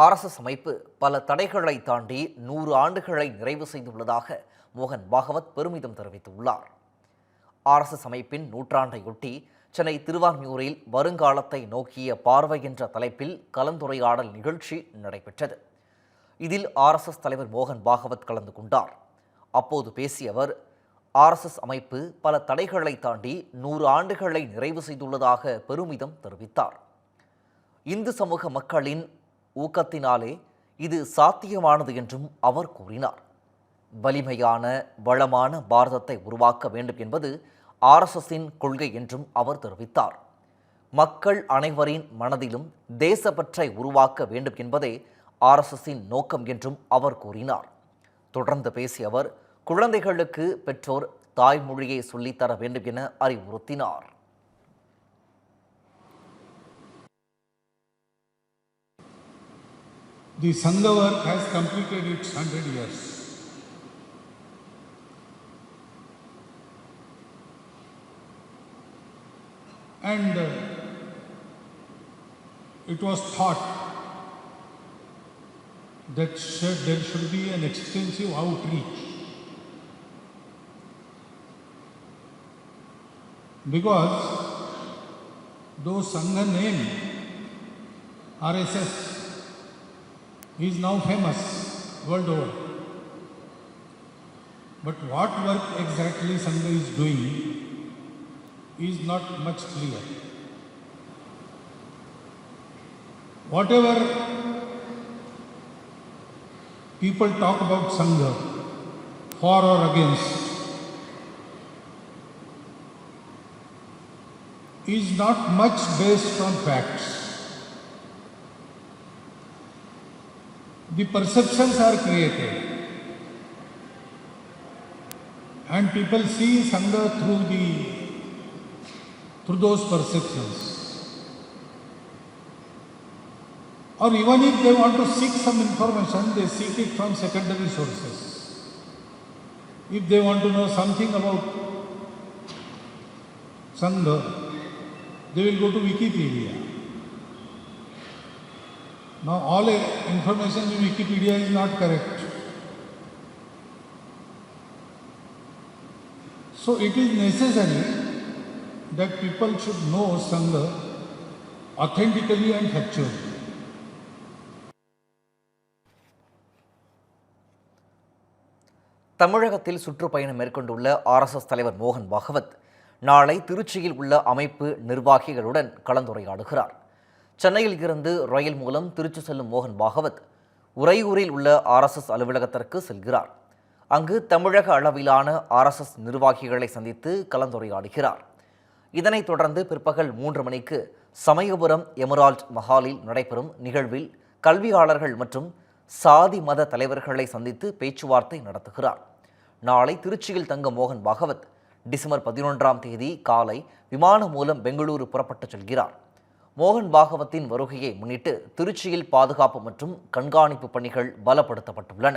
RSS அமைப்பு பல தடைகளை தாண்டி நூறு ஆண்டுகளை நிறைவு செய்துள்ளதாக மோகன் பாகவத் பெருமிதம் தெரிவித்துள்ளார். ஆர்எஸ்எஸ் அமைப்பின் நூற்றாண்டையொட்டி சென்னை திருவான்மியூரில் வருங்காலத்தை நோக்கிய பார்வை என்ற தலைப்பில் கலந்துரையாடல் நிகழ்ச்சி நடைபெற்றது. இதில் ஆர்எஸ்எஸ் தலைவர் மோகன் பாகவத் கலந்து கொண்டார். அப்போது பேசிய அவர் ஆர்எஸ்எஸ் அமைப்பு பல தடைகளை தாண்டி நூறு ஆண்டுகளை நிறைவு செய்துள்ளதாக பெருமிதம் தெரிவித்தார். இந்து சமூக மக்களின் ஊக்கத்தினாலே இது சாத்தியமானது என்றும் அவர் கூறினார். வலிமையான வளமான பாரதத்தை உருவாக்க வேண்டும் என்பது ஆர்எஸ்எஸின் கொள்கை என்றும் அவர் தெரிவித்தார். மக்கள் அனைவரின் மனதிலும் தேசப்பற்றை உருவாக்க வேண்டும் என்பதே ஆர்எஸ்எஸின் நோக்கம் என்றும் அவர் கூறினார். தொடர்ந்து பேசிய அவர் குழந்தைகளுக்கு பெற்றோர் தாய்மொழியை சொல்லித்தர வேண்டும் என அறிவுறுத்தினார். The Sangha work has completed its 100 years. And uh, it was thought that there should be an extensive outreach. Because though Sangha name RSS he is now famous world over. But what work exactly Sangha is doing is not much clear. Whatever people talk about Sangha, for or against, is not much based on facts. The perceptions are created. And people see sangha through the through those perceptions. Or even if they want to seek some information they seek it from secondary sources. If they want to know something about sangha they will go to wikipedia now, all information in Wikipedia is not correct. So, it is necessary that people should know Sangha authentically and factually. தமிழகத்தில் சுற்றுப்பயணம் மேற்கொண்டுள்ள RSS தலைவர் மோகன் பாகவத் நாளை திருச்சியில் உள்ள அமைப்பு நிர்வாகிகளுடன் கலந்துரையாடுகிறார் சென்னையில் இருந்து ரயில் மூலம் திருச்சி செல்லும் மோகன் பாகவத் உறையூரில் உள்ள ஆர்எஸ்எஸ் அலுவலகத்திற்கு செல்கிறார். அங்கு தமிழக அளவிலான ஆர்எஸ்எஸ் நிர்வாகிகளை சந்தித்து கலந்துரையாடுகிறார். இதனைத் தொடர்ந்து பிற்பகல் மூன்று மணிக்கு சமயபுரம் எமரால்ட் மஹாலில் நடைபெறும் நிகழ்வில் கல்வியாளர்கள் மற்றும் சாதி மத தலைவர்களை சந்தித்து பேச்சுவார்த்தை நடத்துகிறார். நாளை திருச்சியில் தங்கும் மோகன் பாகவத் டிசம்பர் பதினொன்றாம் தேதி காலை விமானம் மூலம் பெங்களூரு புறப்பட்டுச் செல்கிறார். மோகன் பாகவத்தின் வருகையை முன்னிட்டு திருச்சியில் பாதுகாப்பு மற்றும் கண்காணிப்பு பணிகள் பலப்படுத்தப்பட்டுள்ளன.